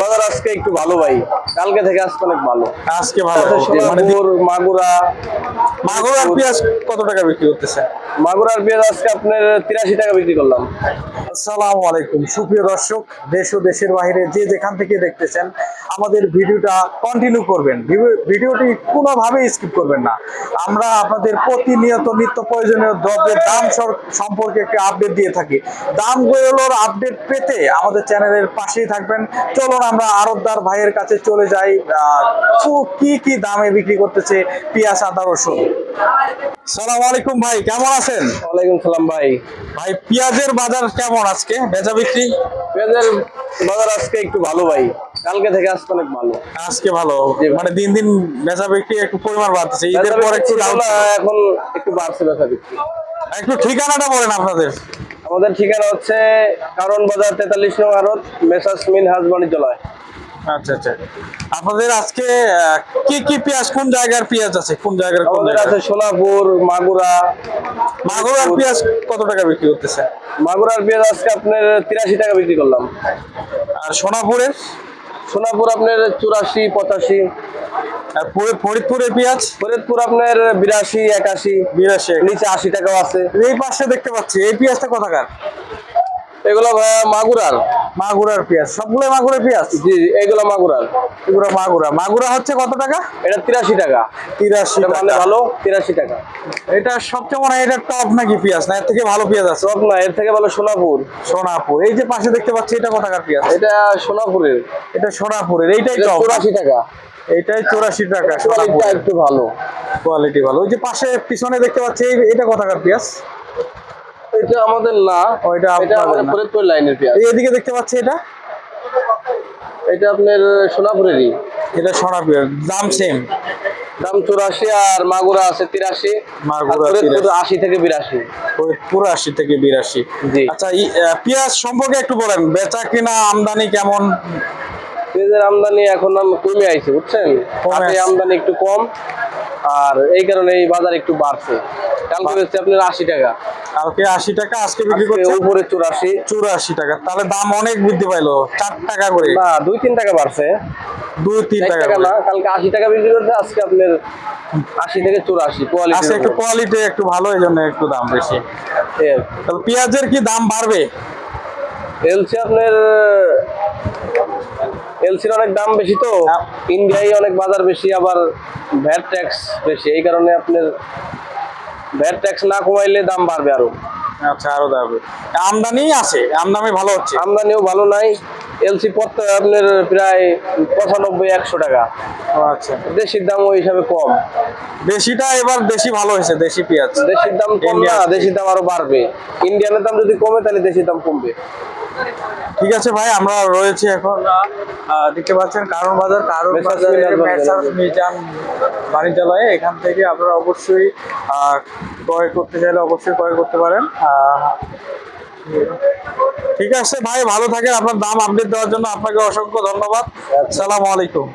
বাজার আজকে একটু ভালো ভাই। কালকে থেকে আজকে অনেক ভালো। আজকে ভালো মানে সোনাপুর মাগুরা পেঁয়াজ কত টাকা বিক্রি করতেছে? মাগুরার পেঁয়াজ আজকে আপনার তিরাশি টাকা বিক্রি করলাম। আসসালামু আলাইকুম। সুপ্রিয় দর্শক দেশ ও দেশের বাইরে যে যেখান থেকে দেখতেছেন আমাদের ভিডিওটা কন্টিনিউ করবেন। ভিডিওটি কোনোভাবেই স্কিপ করবেন না। আমরা আপনাদের প্রতিনিয়ত নিত্য প্রয়োজনীয় দ্রব্যের দাম সম্পর্কে একটি আপডেট দিয়ে থাকি। দামগুলোর আপডেট পেতে আমাদের চ্যানেলের পাশেই থাকবেন। চলুন আমরা আরবদার ভাইয়ের কাছে চলে যাই। কি কি দামে বিক্রি করতেছে পেঁয়াজ আদা রসুন? সালাম আলাইকুম ভাই কেমন আছেন? ওয়ালাইকুম সালাম ভাই। ভাই পেঁয়াজের বাজার কেমন আজকে? বেচা বিক্রি? পেঁয়াজের বাজার আজকে একটু ভালো ভাই। কালকে থেকে আজকে অনেক ভালো। আজকে ভালো। মানে দিন দিন বেচা বিক্রি একটু পরিমাণ বাড়তেছে। ঈদের পর একটু এখন একটু বাড়ছে বেচা বিক্রি। একটু ঠিকানাটা বলেন আপনাদের। আমাদের ঠিকানা হচ্ছে কারণ বাজার তেতাল্লিশ নং আড়ত মেসাস মিন হাজ বাণিজ্যালয়। আচ্ছা আচ্ছা। আপনাদের আজকে কি কি পেঁয়াজ কোন জায়গার পেঁয়াজ আছে? কোন জায়গার কোন জায়গার? আছে সোনাপুর মাগুরা। মাগুরার পেঁয়াজ কত টাকা বিক্রি করতেছে মাগুরার পেঁয়াজ আজকে আপনার তিরাশি টাকা বিক্রি করলাম। আর সোনাপুরের? সোনাপুর আপনার চুরাশি পঁচাশি। আর ফরিদ- ফরিদপুরের পেঁয়াজ? ফরিদপুর আপনার বিরাশি একাশি। বিরাশি নিচে আশি টাকাও আছে। এই পাশে দেখতে পাচ্ছি এই পেঁয়াজটা কোথাকার? এগুলো মাগুরার? মাগুরার পেঁয়াজ। সবগুলো মাগুরের পেঁয়াজ? জি এগুলো মাগুরার। এগুলো মাগুরা। মাগুরা হচ্ছে কত টাকা? এটা তিরাশি টাকা। তিরাশি মানে ভালো তিরাশি টাকা। এটা সবচেয়ে মনে হয় এটা টপ নাকি পেঁয়াজ? না এর থেকে ভালো পেঁয়াজ আছে। সব না এর থেকে ভালো সোনাপুর। সোনাপুর। এই যে পাশে দেখতে পাচ্ছি এটা কোথাকার পেঁয়াজ? এটা সোনাপুরের। এটা সোনাপুরের। এইটাই টপ চুরাশি টাকা। এইটাই চৌরাশি টাকা সোনাপুর একটু ভালো। কোয়ালিটি ভালো। ওই যে পাশে পিছনে দেখতে পাচ্ছি এটা কোথাকার পেঁয়াজ? এটা আমাদের না ও, এটা এটা আপনাদের ফরিদপুর লাইনের পেঁয়াজ। এদিকে দেখতে পাচ্ছি এটা? এটা আপনার সোনাপুরেরই। এটা সোনাপুর দাম সেম দাম চুরাশি আর মাগুরা আছে তিরাশি। মাগুরা আর ফরিদপুর 83 আশি থেকে বিরাশি। পুরো আশি থেকে বিরাশি। আচ্ছা পেঁয়াজ সম্পর্কে একটু বলেন বেচা কিনা আমদানি কেমন? পেঁয়াজের আমদানি এখন কমে আইছে বুঝছেন। আমদানি একটু কম আর এই কারণে এই বাজার একটু বাড়ছে। কালকে আপনার আশি টাকা। কালকে আশি টাকা আজকে বিক্রি করছে উপরে চুরাশি। চুরাশি টাকা। তাহলে দাম অনেক বৃদ্ধি পাইলো চার টাকা করে। না দুই তিন টাকা বাড়ছে। দুই তিন টাকা না কালকে আশি টাকা বিক্রি করছে আজকে আপনার আশি থেকে চুরাশি কোয়ালিটি আজকে একটু কোয়ালিটি একটু ভালো এই জন্য একটু দাম বেশি। তাহলে পেঁয়াজের কি দাম বাড়বে? এলসি আপনার এলসির অনেক দাম বেশি তো। হ্যাঁ। ইন্ডিয়ায় অনেক বাজার বেশি আবার ভ্যাট ট্যাক্স বেশি এই কারণে আপনার ভ্যাট ট্যাক্স না কমাইলে দাম বাড়বে আরও। আচ্ছা আরও দাম আমদানি আছে আমদানি ভালো হচ্ছে। আমদানিও ভালো নাই। এলসি পড়তে আপনার প্রায় পঁচানব্বই একশো টাকা। আচ্ছা। দেশির দাম ওই হিসাবে কম। দেশিটা এবার দেশি ভালো হয়েছে দেশি পেঁয়াজ। দেশির দাম কম না দেশির দাম আরও বাড়বে। ইন্ডিয়ানের দাম যদি কমে তাহলে দেশির দাম কমবে। ঠিক আছে ভাই আমরা রয়েছি এখন দেখতে পাচ্ছেন কারণ বাজার কারণ মেসার্স বাজারে মিজান বাণিজ্যালয়ে এখান থেকে আপনারা অবশ্যই আহ, ক্রয় করতে চাইলে অবশ্যই ক্রয় করতে পারেন আহ, ঠিক আছে ভাই ভালো থাকেন আপনার দাম আপডেট দেওয়ার জন্য আপনাকে অসংখ্য ধন্যবাদ সালাম আলাইকুম।